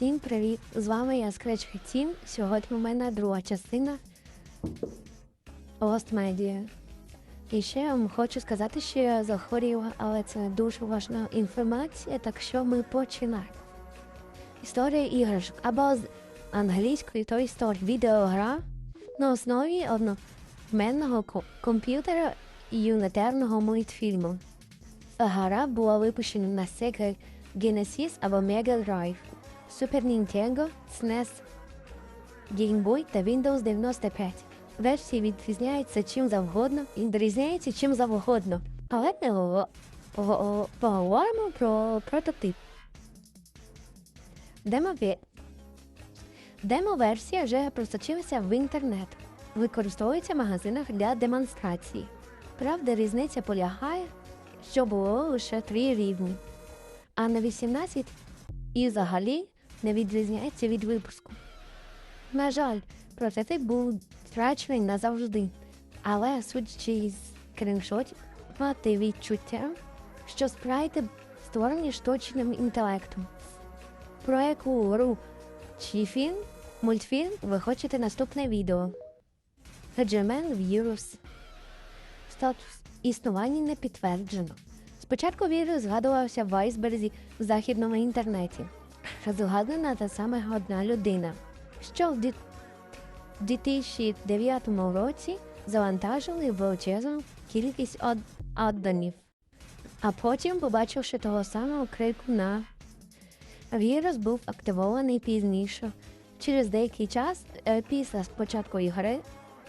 Всім привіт! З вами я Scratch Team. Сьогодні у мене друга частина Lost Media. І ще я вам хочу сказати, що я захворіла, але це дуже важна інформація, так що ми починаємо. Історія іграшок або з англійської то історія відеогра на основі одноменного комп'ютера і юнитерного мультфільму. Гра була випущена на Sega Genesis або Mega Drive, Super Nintendo, SNES, Game Boy та Windows 95. Версії відрізняються чим завгодно і відрізняються чим завгодно. Але поговоримо про прототип. Демо-ве- Демо-версія вже просочилася в інтернет. Використовується в магазинах для демонстрації. Правда, різниця полягає, що було лише три рівні, а на 18 і взагалі не відрізняється від випуску. На жаль, прототип був втрачений назавжди, але судячи з скріншотів, мати відчуття, що спрайти створені штучним інтелектом. Про яку гру чи фільм, мультфільм ви хочете наступне відео. Гаджемен вірус. Статус існування не підтверджено. Спочатку вірус згадувався в айсберзі в західному інтернеті. Згадана та саме одна людина, що в 2009 році завантажили величезну кількість од- аддонів. А потім, побачивши того самого крику на вірус був активований пізніше. Через деякий час е, після спочатку ігри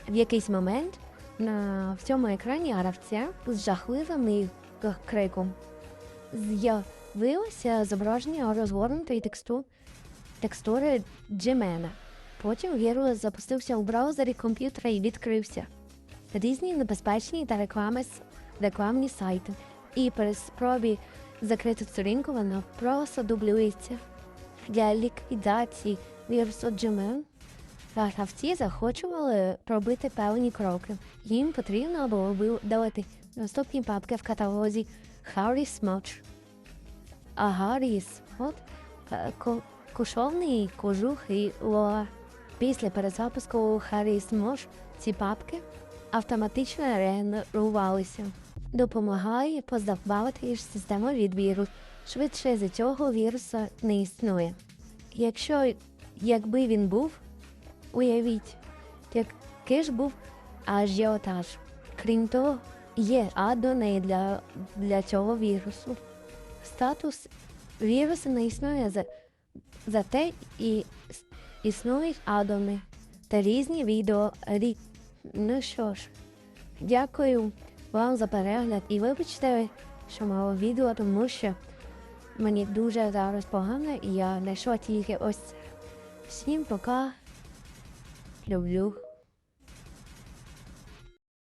в якийсь момент на всьому екрані гравця з жахливим і к- криком з'явилося зображення розгорнутої тексту, текстури Джимена. Потім вірус запустився у браузері комп'ютера і відкрився. Різні небезпечні та реклами, рекламні сайти. І при спробі закрити сторінку вона просто дублюється. Для ліквідації вірусу Gmail гравці захочували робити певні кроки. Їм потрібно було видалити наступні папки в каталозі Harry Smudge. А Harry Smudge е, ко- кожух і лоа. Після перезапуску Smudge ці папки автоматично регенерувалися. Допомагає позбавити систему від вірусу. Швидше за цього віруса не існує. Якщо якби він був, уявіть, який ж був ажіотаж. Крім того, є адони для, для цього вірусу. Статус вірусу не існує за, зате і існують адони та різні відео. рі- Ну що ж, дякую вам за перегляд і вибачте, що мало відео, тому що мені дуже зараз погано і я знайшла тільки ось. Всім пока. Люблю.